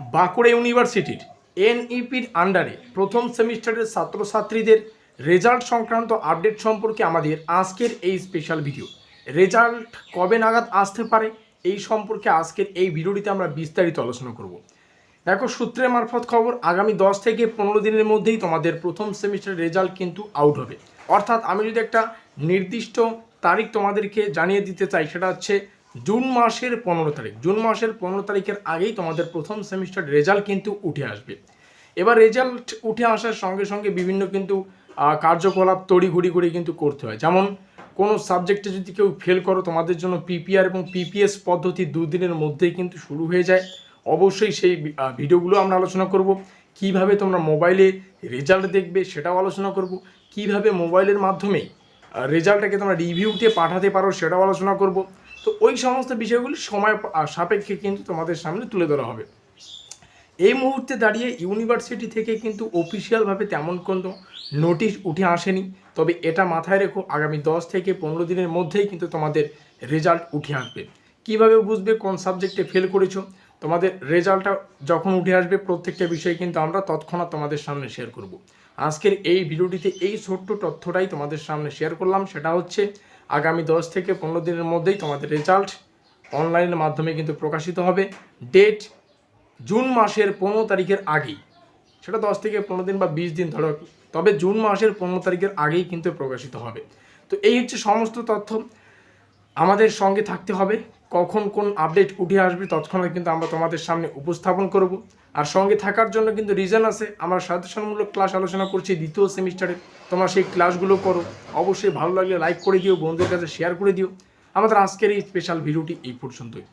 বাঁকুড়া ইউনিভার্সিটির এনইপির আন্ডারে প্রথম সেমিস্টারের ছাত্রছাত্রীদের রেজাল্ট সংক্রান্ত আপডেট সম্পর্কে আমাদের আজকের এই স্পেশাল ভিডিও রেজাল্ট কবে নাগাদ আসতে পারে এই সম্পর্কে আজকের এই ভিডিওটিতে আমরা বিস্তারিত আলোচনা করব। দেখো, সূত্রের মারফত খবর, আগামী দশ থেকে পনেরো দিনের মধ্যেই তোমাদের প্রথম সেমিস্টারের রেজাল্ট কিন্তু আউট হবে। অর্থাৎ আমি যদি একটা নির্দিষ্ট তারিখ তোমাদেরকে জানিয়ে দিতে চাই, সেটা হচ্ছে জুন মাসের পনেরো তারিখ। জুন মাসের পনেরো তারিখের আগেই তোমাদের প্রথম সেমিস্টার রেজাল্ট কিন্তু উঠে আসবে। এবার রেজাল্ট উঠে আসার সঙ্গে সঙ্গে বিভিন্ন কিন্তু কার্যকলাপ তড়িঘড়ি করে কিন্তু করতে হয়। যেমন, কোনো সাবজেক্টে যদি কেউ ফেল করো, তোমাদের জন্য পিপিআর এবং পিপিএস পদ্ধতি দুদিনের মধ্যেই কিন্তু শুরু হয়ে যায়। অবশ্যই সেই ভিডিওগুলো আমরা আলোচনা করব। কীভাবে তোমরা মোবাইলে রেজাল্ট দেখবে সেটাও আলোচনা করব। কীভাবে মোবাইলের মাধ্যমে রেজাল্টটাকে তোমরা রিভিউতে পাঠাতে পারো সেটাও আলোচনা করব। তো ওই সমস্ত বিষয়গুলি সময় সাপেক্ষে কিন্তু তোমাদের সামনে তুলে ধরা হবে। এই মুহূর্তে দাঁড়িয়ে ইউনিভার্সিটি থেকে কিন্তু অফিসিয়ালভাবে তেমন কোনো নোটিশ উঠে আসেনি। তবে এটা মাথায় রেখো, আগামী দশ থেকে পনেরো দিনের মধ্যেই কিন্তু তোমাদের রেজাল্ট উঠে আসবে। কীভাবে বুঝবে, কোন সাবজেক্টে ফেল করেছ? তোমাদের রেজাল্টটা যখন উঠে আসবে, প্রত্যেকটা বিষয়ে কিন্তু আমরা তৎক্ষণাৎ তোমাদের সামনে শেয়ার করব। আজকের এই ভিডিওটিতে এই ছোট্ট তথ্যটাই তোমাদের সামনে শেয়ার করলাম। সেটা হচ্ছে আগামী দশ থেকে পনেরো দিনের মধ্যেই তোমাদের রেজাল্ট অনলাইনের মাধ্যমে কিন্তু প্রকাশিত হবে। ডেট জুন মাসের পনেরো তারিখের আগেই। সেটা দশ থেকে পনেরো দিন বা বিশ দিন ধরো। তবে জুন মাসের পনেরো তারিখের আগেই কিন্তু প্রকাশিত হবে। তো এই হচ্ছে সমস্ত তথ্য। আমাদের সঙ্গে থাকতে হবে। কখন কোন আপডেট উঠে আসবে তৎক্ষণাৎ কিন্তু আমরা তোমাদের সামনে উপস্থাপন করব। আর সঙ্গে থাকার জন্য কিন্তু রিজন আছে। আমরা সাজেশনমূলক ক্লাস আলোচনা করছি দ্বিতীয় সেমিস্টারে তোমরা সেই ক্লাসগুলো করো। অবশ্যই ভালো লাগলে লাইক করে দিও, বন্ধুদের কাছে শেয়ার করে দিও। আমাদের আজকের এই স্পেশাল ভিডিওটি এই পর্যন্তই।